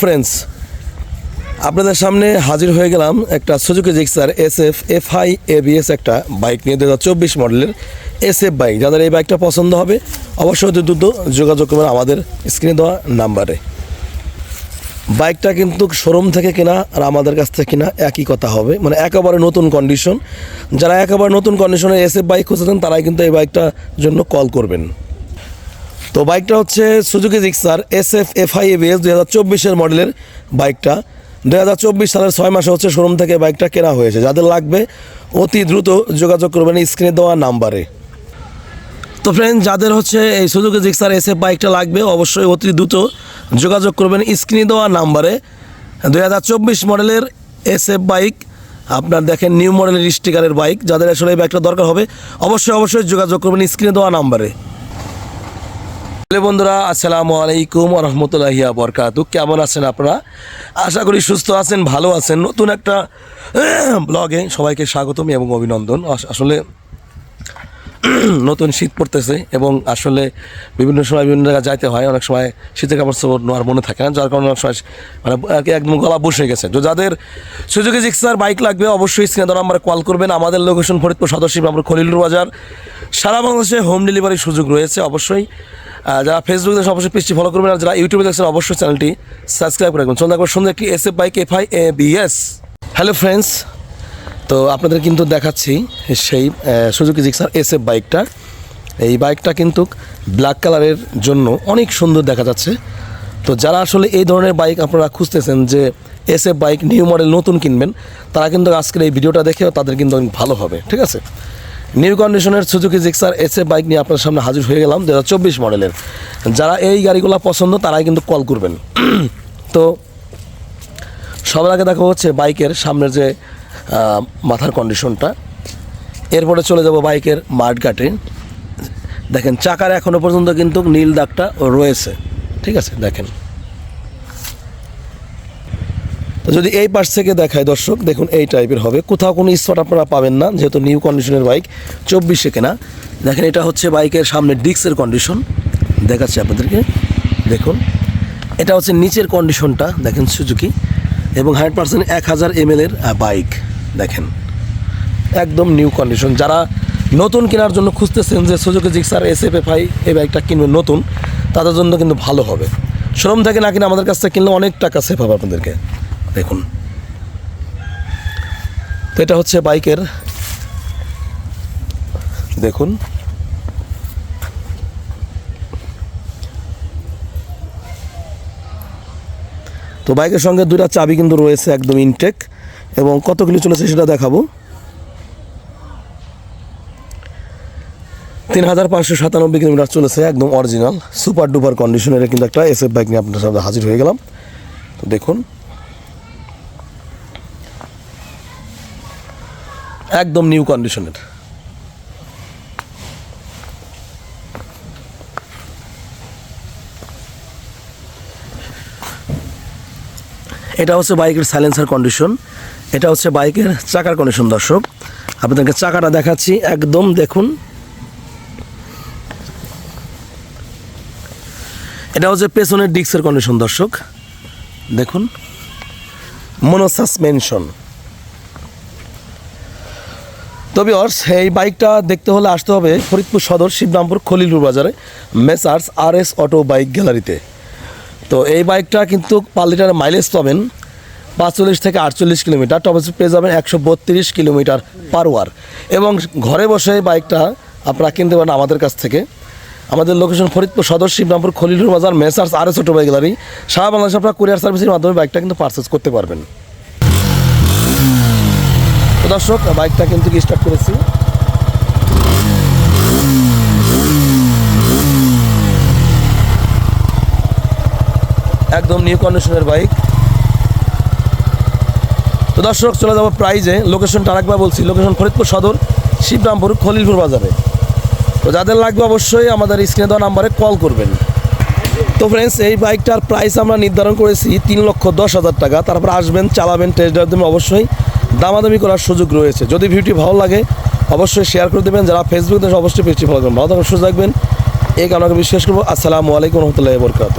Friends আপনাদের সামনে হাজির হয়ে গেলাম একটা Suzuki Gixxer S F F I ABS একটা বাইক নিয়ে দু হাজার চব্বিশ মডেলের এস এফ বাইক যাদের এই বাইকটা পছন্দ হবে, অবশ্যই অতি দ্রুত যোগাযোগ করবেন আমাদের স্ক্রিনে দেওয়া নাম্বারে বাইকটা কিন্তু শোরুম থেকে কেনা আর আমাদের কাছ থেকে কেনা একই কথা হবে মানে একেবারে নতুন কন্ডিশন যারা একেবারে নতুন কন্ডিশনে এস এফ বাইক খুঁজেছেন, তারাই কিন্তু এই বাইকটার জন্য কল করবেন। তো বাইকটা হচ্ছে Suzuki Gixxer S F F I ABS দুই হাজার চব্বিশের মডেলের বাইকটা। দুই হাজার চব্বিশ সালের ছয় মাসে হচ্ছে শোরুম থেকে বাইকটা কেনা হয়েছে। যাদের লাগবে অতি দ্রুত যোগাযোগ করবেন স্ক্রিনে দেওয়া নাম্বারে। তো ফ্রেন্ড যাদের হচ্ছে এই সুজুকি জিক্সার এস এফ বাইকটা লাগবে, অবশ্যই অতি দ্রুত যোগাযোগ করবেন স্ক্রিনে দেওয়া নাম্বারে। দুই হাজার চব্বিশ মডেলের এস এফ বাইক, আপনার দেখেন নিউ মডেলের স্টিকারের বাইক। যাদের আসলে এই বাইকটা দরকার হবে, অবশ্যই অবশ্যই যোগাযোগ করবেন স্ক্রিনে দেওয়া নাম্বারে। হ্যালো বন্ধুরা, আসসালামু আলাইকুম রহমতুল্লাহিয়া বরকাতু কেমন আছেন আপনারা? আশা করি সুস্থ আছেন, ভালো আছেন। নতুন একটা ব্লগে সবাইকে স্বাগতম এবং অভিনন্দন। আসলে নতুন শীত পড়তেছে এবং আসলে বিভিন্ন সময় বিভিন্ন জায়গায় যাইতে হয়। অনেক সময় শীতের কাপড় চোপড় নেওয়ার মনে থাকে না, যার কারণে অনেক সময় মানে একদম গলা বসে গেছে। তো যাদের সুযোগে জিক্সার বাইক লাগবে, অবশ্যই স্ক্রিনে দেওয়া নাম্বারে কল করবেন। আমাদের লোকেশন ফরিদপুর সদস্য আমরা খলিলুর বাজার। সারা বাংলাদেশে হোম ডেলিভারির সুযোগ রয়েছে অবশ্যই। যারা ফেসবুক দেখছেন, অবশ্যই পেজটি ফলো করবেন। আর যারা ইউটিউবে দেখছেন, অবশ্যই চ্যানেলটি সাবস্ক্রাইব করে রাখবেন। চলুন একবার সুন্দর একটি S F bike F I A B S hello friends তো আপনাদের কিন্তু দেখাচ্ছি সেই সুজুকি জিক্সার এস এফ বাইকটা এই বাইকটা কিন্তু ব্ল্যাক কালারের জন্য অনেক সুন্দর দেখা যাচ্ছে। তো যারা আসলে এই ধরনের বাইক আপনারা খুঁজতেছেন যে S F bike new model নতুন কিনবেন, তারা কিন্তু আজকের এই ভিডিওটা দেখেও তাদের কিন্তু অনেক ভালো হবে, ঠিক আছে? নিউ কন্ডিশনের Suzuki Gixxer S F bike নিয়ে আপনার সামনে হাজির হয়ে গেলাম দু হাজার চব্বিশ মডেলের যারা এই গাড়িগুলো পছন্দ, তারাই কিন্তু কল করবেন। তো সবার আগে দেখা হচ্ছে বাইকের সামনের যে মাথার কন্ডিশনটা এরপরে চলে যাব বাইকের মাঠঘাটে। দেখেন, চাকার এখনও পর্যন্ত কিন্তু নীল দাগটা রয়েছে। ঠিক আছে, দেখেন। তো যদি এই পাশ থেকে দেখায় দর্শক, দেখুন এই টাইপের হবে। কোথাও কোনো স্পট আপনারা পাবেন না, যেহেতু নিউ কন্ডিশনের বাইক চব্বিশে কেনা। দেখেন, এটা হচ্ছে বাইকের সামনে ডিক্সের কন্ডিশন দেখাচ্ছি আপনাদেরকে। দেখুন, এটা হচ্ছে নিচের কন্ডিশনটা দেখেন, সুজুকি। এবং হান্ড্রেড পার্সেন্ট এক হাজার এম এর বাইক। দেখেন, একদম নিউ কন্ডিশন যারা নতুন কেনার জন্য খুঁজতেছেন যে Suzuki Gixxer S F F I এই বাইকটা কিনবেন নতুন, তাদের জন্য কিন্তু ভালো হবে। শোরুম থেকে না কিনে আমাদের কাছ থেকে কিনলে অনেক টাকা সেফ হবে আপনাদেরকে। দেখুন। তো এটা হচ্ছে বাইকের, দেখুন। তো বাইকের সঙ্গে দুইটা চাবি কিন্তু রয়েছে একদম ইনটেক এবং কত কিলো চলেছে সেটা দেখাবো। তিন হাজার পাঁচশো সাতানব্বই কিলোমিটার চলেছে, একদম অরিজিনাল সুপার ডুপার কন্ডিশনের কিন্তু একটা এসএফ বাইক নিয়ে আপনার সামনে হাজির হয়ে গেলাম। তো দেখুন। একদম নিউ কন্ডিশনের এটা হচ্ছে বাইকের সাইলেন্সার কন্ডিশন এটা হচ্ছে বাইকের চাকার কন্ডিশন দর্শক। আপনাদেরকে চাকাটা দেখাচ্ছি, একদম দেখুন। এটা হচ্ছে পেছনের ডিক্সের কন্ডিশন দর্শক। দেখুন মনো সাসপেনশন তবে অর্স এই বাইকটা দেখতে হলে আসতে হবে ফরিদপুর সদর শিবরামপুর খলিলুর বাজারে, messrs R S auto bike গ্যালারিতে। তো এই বাইকটা কিন্তু পার লিটার মাইলেজ পাবেন পাঁচচল্লিশ থেকে আটচল্লিশ কিলোমিটার। টপ পেয়ে যাবেন একশো বত্রিশ কিলোমিটার পার ওয়ার এবং ঘরে বসে বাইকটা আপনারা কিনতে পারেন আমাদের কাছ থেকে। আমাদের লোকেশন ফরিদপুর সদর, শিবরামপুর, খলিলুর বাজার, মেসার্স আরও ছোটো বাইক গ্যালারি। সারা বাংলাদেশে আপনারা কুরিয়ার সার্ভিসের মাধ্যমে বাইকটা কিন্তু পারচেস করতে পারবেন। দর্শক, বাইকটা কিন্তু স্টার্ট করেছি? একদম নিউ কন্ডিশনের বাইক তো দর্শক, চলে যাব প্রাইজে লোকেশনটা আরেকবার বলছি। লোকেশন ফরিদপুর সদর, শিবরামপুর, খলিলপুর বাজারে। তো যাদের লাগবে অবশ্যই আমাদের স্ক্রিনে দেওয়া নাম্বারে কল করবেন। তো ফ্রেন্ডস এই বাইকটার প্রাইস আমরা নির্ধারণ করেছি তিন লক্ষ দশ হাজার টাকা। তারপর আসবেন, চালাবেন টেস্ট ড্রাইভ দেবেন, অবশ্যই দামাদামি করার সুযোগ রয়েছে। যদি ভিডিওটি ভালো লাগে, অবশ্যই শেয়ার করে দেবেন। যারা ফেসবুক অবশ্যই পেজটি ফলো করবেন। ভালো থাকবেন সুযোগ থাকবেন। এই কারণে বিশ্বাস করব। আসসালামু আলাইকুম রহমতুল্লাহ বরকাত